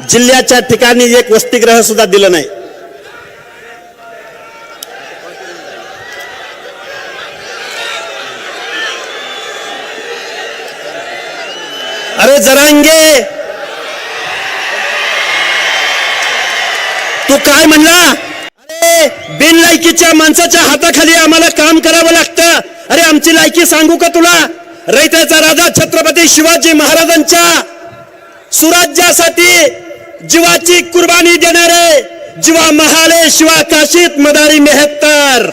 जिल्ह्याच्या ठिकाणी एक वसतिग्रह सुद्धा दिलं नाही. अरे जरांगे! तू काय म्हणला? अरे बिनलायकीच्या माणसाच्या हाताखाली आम्हाला काम करावं लागतं. अरे आमची लायकी सांगू का तुला? रयतेचा राजा छत्रपती शिवाजी महाराजांच्या सुराज्यासाठी जीवाची कुर्बानी देणारे जीवा महाले शिवा काशीत मदारी मेहत्तर.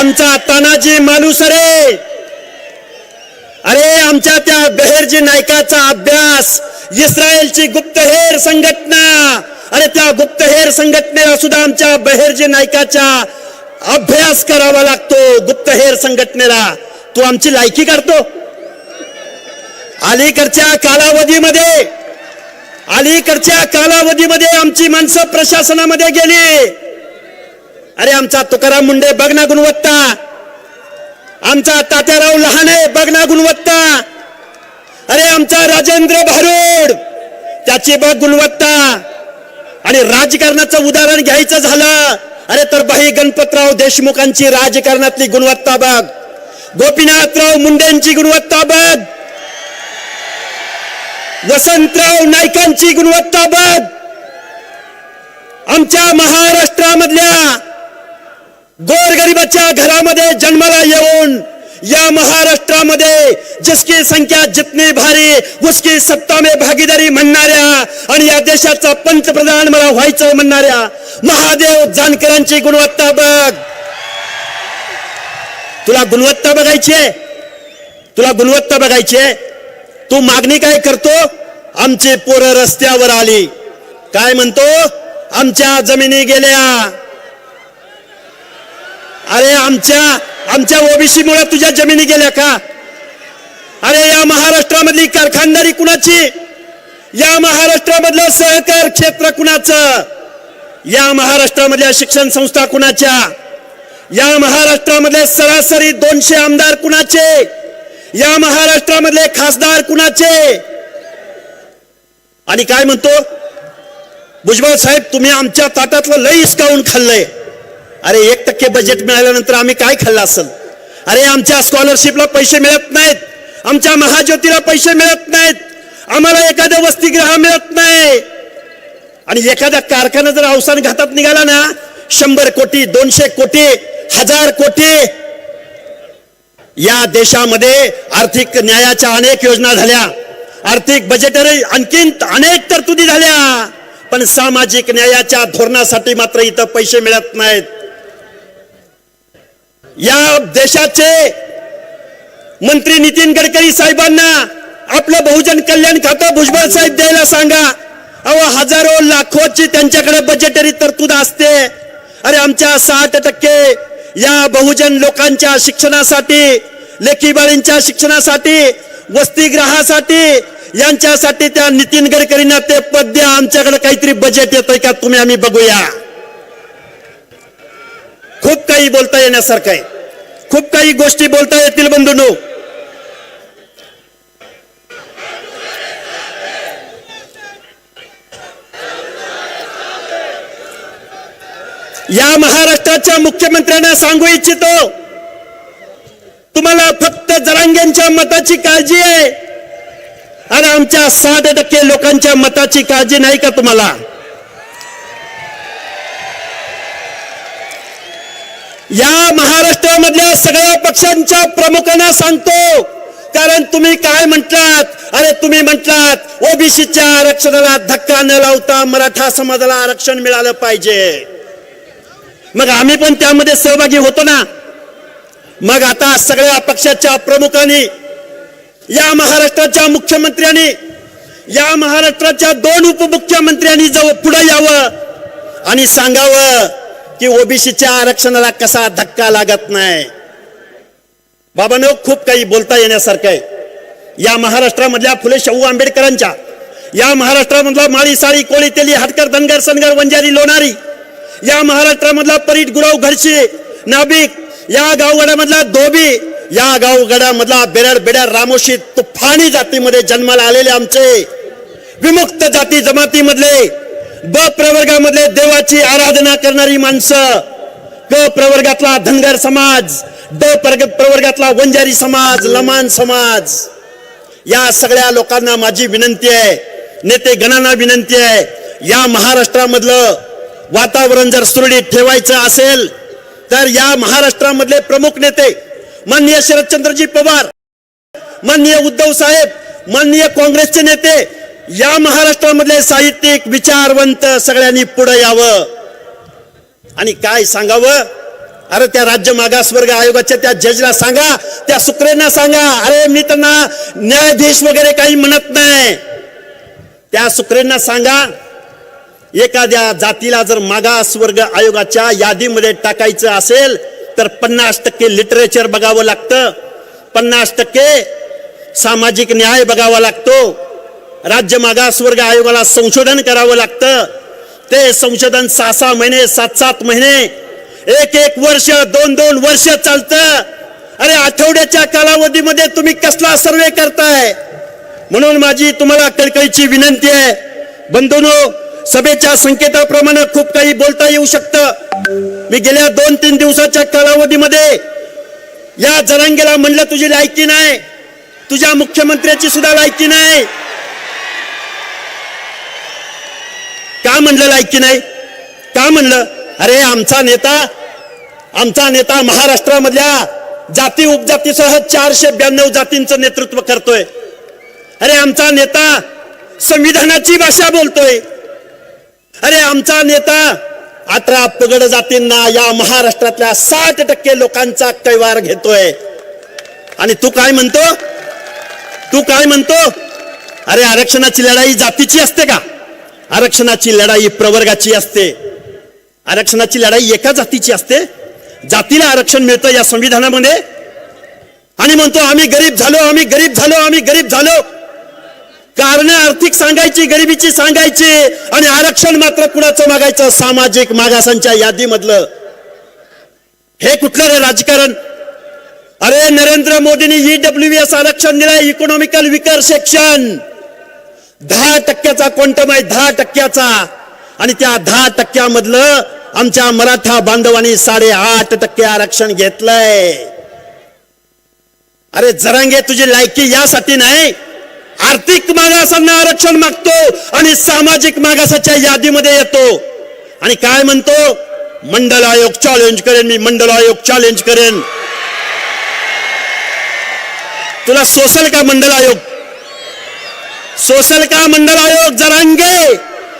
आमचा तानाजी मालुसरे अरे आमच्या त्या बेहेरजी नायकाचा अभ्यास इस्रायलची गुप्तहेर संघटना. अरे त्या गुप्तहेर संघटनेला सुद्धा आमच्या बहेरजी नायकाचा अभ्यास करावा लागतो गुप्तहेर संघटनेला. तू आमची लायकी काढतो अलीकडच्या कालावधीमध्ये अलीकडच्या कालावधीमध्ये आमची माणसं प्रशासनामध्ये गेली. अरे आमचा तुकाराम मुंडे बघ ना गुणवत्ता. आमचा तात्याराव लहाने बघ ना गुणवत्ता. अरे आमचा राजेंद्र भारूड त्याची बघ गुणवत्ता. आणि राजकारणाचं उदाहरण घ्यायचं झालं अरे तर बाई गणपतराव देशमुखांची राजकारणातली गुणवत्ता बघ. गोपीनाथराव मुंडेंची गुणवत्ता बघ. वसंतराव नाईकांची गुणवत्ता बघ. आमच्या महाराष्ट्रामधल्या गोरगरिबाच्या घरामध्ये जन्माला येऊन या महाराष्ट्रामध्ये जिसकी संख्या जितनी भारी उसकी सत्ता में भागीदारी म्हणणाऱ्या आणि या देशाचा पंतप्रधान मला व्हायचं म्हणणाऱ्या महादेव जानकरांची गुणवत्ता बघ. तुला गुणवत्ता बघायची आहे? तुला गुणवत्ता बघायची आहे? तू मागणी काय करतो? आमची पोरं रस्त्यावर आली. काय म्हणतो? आमच्या जमिनी गेल्या. अरे आमच्या आमच्या ओबीसी मुळे तुझ्या जमिनी गेल्या का? अरे या महाराष्ट्रामधली कारखानदारी कुणाची? या महाराष्ट्रामधलं सहकार क्षेत्र कुणाचं? या महाराष्ट्रामधल्या शिक्षण संस्था कुणाच्या? या महाराष्ट्रामधले सरासरी दोनशे आमदार कुणाचे? या महाराष्ट्रामधले खासदार कुणाचे? आणि काय म्हणतो? भुजबळ साहेब तुम्ही आमच्या ताटातलं लई हिसकावून खाल्लंय. अरे एक टक्के बजेट मिळाल्यानंतर आम्ही काय खाल्लं असेल? अरे आमच्या स्कॉलरशिपला पैसे मिळत नाहीत. आमच्या महाज्योतीला पैसे मिळत नाहीत. आम्हाला एखाद्या वसतिगृह मिळत नाही. आणि एखादा कारखाना जर अवसान घातात निघाला ना शंभर कोटी दोनशे कोटी हजार कोटी या देशामध्ये आर्थिक न्यायाच्या अनेक योजना झाल्या. आर्थिक बजेटरी आणखीन अनेक तरतुदी झाल्या. पण सामाजिक न्यायाच्या धोरणासाठी मात्र इथं पैसे मिळत नाहीत. या देशाचे मंत्री नितीन गडकरी साहेबांना आपलं बहुजन कल्याण खातं भुजबळ साहेब द्यायला सांगा. अहो हजारो लाखोची त्यांच्याकडे बजेटरी तरतूद असते. अरे आमच्या साठ टक्के या बहुजन लोकांच्या शिक्षणासाठी लेखीबाळींच्या शिक्षणासाठी वसतिगृहासाठी यांच्यासाठी त्या नितीन गडकरींना ते पद द्या. आमच्याकडे काहीतरी बजेट येतंय का? तुम्ही आम्ही बघूया. खूप काही बोलता येण्यासारखं आहे. खूप काही गोष्टी बोलता येतील बंधूंनो. या महाराष्ट्राच्या मुख्यमंत्र्यांना सांगू इच्छितो तुम्हाला फक्त जरांग्यांच्या मताची काळजी आहे आणि आमच्या साठ टक्के लोकांच्या मताची काळजी नाही का तुम्हाला? या महाराष्ट्रामधल्या सगळ्या पक्षांच्या प्रमुखांना सांगतो कारण तुम्ही काय म्हटलात? अरे तुम्ही म्हटलात ओबीसीच्या आरक्षणाला धक्का न लावता मराठा समाजाला आरक्षण मिळालं पाहिजे. मग आम्ही पण त्यामध्ये सहभागी होतो ना. मग आता सगळ्या पक्षाच्या प्रमुखांनी या महाराष्ट्राच्या मुख्यमंत्र्यांनी या महाराष्ट्राच्या दोन उपमुख्यमंत्र्यांनी जवळ पुढे यावं आणि सांगावं की ओबीसीच्या आरक्षणाला कसा धक्का लागत नाही. बाबांनो खूप काही बोलता येण्यासारखं आहे. या महाराष्ट्रामधल्या फुले शाहू आंबेडकरांच्या या महाराष्ट्रामधला माळी साळी कोळी तेली हाटकर धनगर सनगर वंजारी लोणारी या महाराष्ट्रामधला परीट गुराव घडशी नाभिक या गावगडामधला धोबी या गावगडामधला बेरड बेडर रामोशी तुफानी जातीमध्ये जन्माला आलेले आमचे विमुक्त जाती जमातीमधले ब प्रवर्गामधले देवाची आराधना करणारी माणसं क प्रवर्गातला धनगर समाज ड प्रग- प्रवर्गातला वंजारी समाज लमान समाज. या सगळ्या लोकांना माझी विनंती आहे नेते गणांना विनंती आहे या महाराष्ट्रामधलं वातावरण जर सुरळीत ठेवायचं असेल तर या महाराष्ट्रामधले प्रमुख नेते माननीय शरदचंद्रजी पवार माननीय उद्धव साहेब माननीय काँग्रेसचे नेते या महाराष्ट्रामधले साहित्यिक विचारवंत सगळ्यांनी पुढे यावं. आणि काय सांगावं? अरे त्या राज्य मागासवर्ग आयोगाच्या त्या जजला सांगा त्या सुक्रेंना सांगा अरे मी त्यांना न्यायाधीश वगैरे काही म्हणत नाही. त्या सुक्रेंना सांगा एखाद्या जातीला जर मागासवर्ग आयोगाच्या यादीमध्ये टाकायचं असेल तर पन्नास टक्के लिटरेचर बघावं लागतं. पन्नास टक्के सामाजिक न्याय बघावा लागतो. राज्य मागासवर्ग आयोगाला संशोधन करावं लागतं. ते संशोधन सहा सहा महिने सात सात महिने एक एक वर्ष दोन दोन वर्ष चालतं. अरे आठवड्याच्या कालावधीमध्ये तुम्ही कसला सर्वे करताय? म्हणून माझी तुम्हाला कळकळीची विनंती आहे. बंधूनो सभेच्या संकेताप्रमाणे खूप काही बोलता येऊ शकतं. मी गेल्या दोन तीन दिवसाच्या कालावधीमध्ये या जरांगेला म्हणलं तुझी लायकी नाही. तुझ्या मुख्यमंत्र्याची सुद्धा लायकी नाही. का म्हणलं लायकी नाही? का म्हणलं? अरे आमचा नेता आमचा नेता महाराष्ट्रामधल्या जाती उपजातीसह चारशे ब्याण्णव जातींचं नेतृत्व करतोय. अरे आमचा नेता संविधानाची भाषा बोलतोय. अरे आमचा नेता अठरा पगड जातींना या महाराष्ट्रातल्या साठ टक्के लोकांचा कैवार घेतोय. आणि तू काय म्हणतो? तू काय म्हणतो? अरे आरक्षणाची लढाई जातीची असते का? आरक्षणाची लढाई प्रवर्गाची असते. आरक्षणाची लढाई एका जातीची असते. जातीला आरक्षण मिळतं या संविधानामध्ये. आणि म्हणतो आम्ही गरीब झालो आम्ही गरीब झालो आम्ही गरीब झालो. कारण आर्थिक सांगायची गरिबीची सांगायची आणि आरक्षण मात्र कुणाचं मागायचं? सामाजिक मागासांच्या यादीमधलं. हे कुठलं रे राजकारण? अरे नरेंद्र मोदींनी ईडब्ल्यू एस आरक्षण दिलंय इकॉनॉमिकल विकर सेक्शन. दहा टक्क्याचा क्वांटम आहे दहा टक्क्याचा. आणि त्या दहा टक्क्यामधलं आमच्या मराठा बांधवांनी साडेआठ टक्के आरक्षण घेतलंय. अरे जरांगे तुझी लायकी यासाठी नाही. आर्थिक मागासांना आरक्षण मागतो आणि सामाजिक मागासाच्या यादीमध्ये येतो. आणि काय म्हणतो? मंडल आयोग चॅलेंज करेन मी मंडल आयोग चॅलेंज करेन. तुला सोसल का मंडल आयोग? सोसल का मंडल आयोग? जरांगे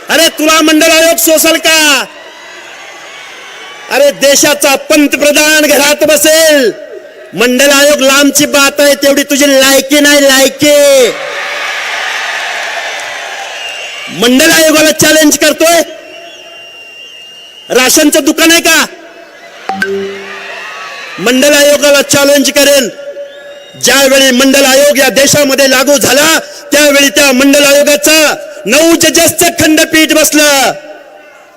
अरे तुला मंडल आयोग सोसल का? अरे देशाचा पंतप्रधान घरात बसेल. मंडल आयोग लांबची बात आहे तेवढी तुझी लायकी नाही लायकी. मंडल आयोगाला चॅलेंज करतोय. राशनचं दुकान आहे का? मंडल आयोगाला चॅलेंज करेन ज्यावेळी मंडल आयोग या देशामध्ये लागू झाला त्यावेळी त्या मंडल आयोगाचं नऊ जजेसचं खंडपीठ बसलं.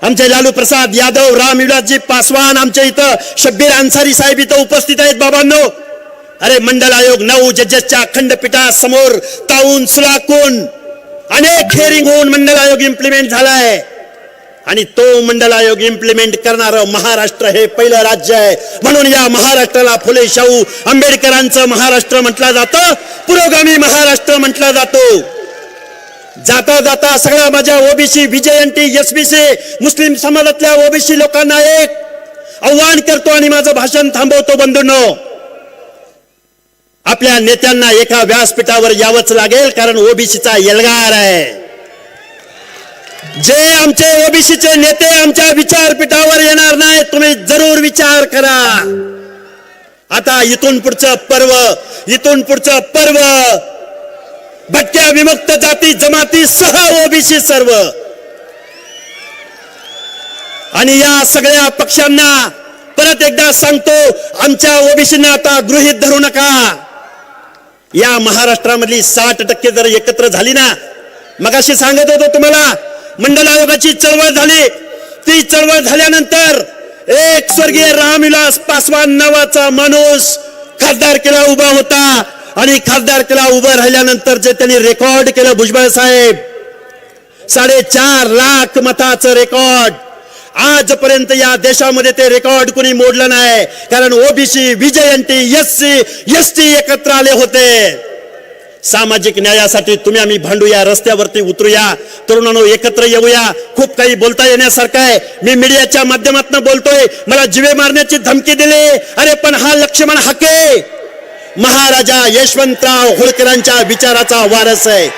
आमचे लालू प्रसाद यादव राम विलासजी पासवान आमच्या इथं शब्बीर अन्सारी साहेब इथं उपस्थित आहेत बाबांनो. अरे मंडल आयोग नऊ जजेसच्या खंडपीठासमोर ताऊन सुलाकून अनेक हेरिंग होऊन मंडल आयोग इम्प्लिमेंट झालाय. आणि तो मंडल आयोग इम्प्लिमेंट करणारं महाराष्ट्र हे पहिलं राज्य आहे. म्हणून या महाराष्ट्राला फुले शाहू आंबेडकरांचं महाराष्ट्र म्हटलं जातं. पुरोगामी महाराष्ट्र म्हटलं जातो. जाता जाता सगळ्या माझ्या ओबीसी बीजेएनटी एसबीसी मुस्लिम समाजातल्या ओबीसी लोकांना एक आव्हान करतो आणि माझं भाषण थांबवतो बंधूंनो. आपल्या नेत्यांना एका व्यासपीठावर यावंच लागेल कारण ओबीसीचा एल्गार आहे. जे आमचे ओबीसीचे नेते आमच्या विचारपीठावर येणार नाही तुम्ही जरूर विचार करा. आता इथून पुढचं पर्व इथून पुढचं पर्व. भटक्या विमुक्त जाती जमाती सह ओबीसी सर्व. आणि या सगळ्या पक्षांना परत एकदा सांगतो आमच्या ओबीसींना आता गृहित धरू नका. या महाराष्ट्रामधली साठ टक्के जर एकत्र झाली ना मगाशी सांगत होतो तुम्हाला मंडल आयोगाची चळवळ झाली. ती चळवळ झाल्यानंतर एक स्वर्गीय रामविलास पासवान नावाचा माणूस खासदार केला उभा होता. आणि खासदार केला उभं राहिल्यानंतर जे त्यांनी रेकॉर्ड केलं भुजबळ साहेब साडेचार लाख मताचं रेकॉर्ड. आजपर्यंत या देशामध्ये ते रेकॉर्ड कुणी मोडलं नाही. कारण OBC VJNT S C S T एकत्र आले होते. सामाजिक न्यायासाठी तुम्ही आम्ही भांडूया रस्त्यावरती उतरूया. तरुणांनो एकत्र येऊया. खूप काही बोलता येण्यासारखं आहे. मी मीडियाच्या माध्यमातून बोलतोय. मला जिवे मारण्याची धमकी दिली. अरे पण हा लक्ष्मण हाके. महाराजा यशवंतराव होळकरांच्या विचाराचा वारस आहे.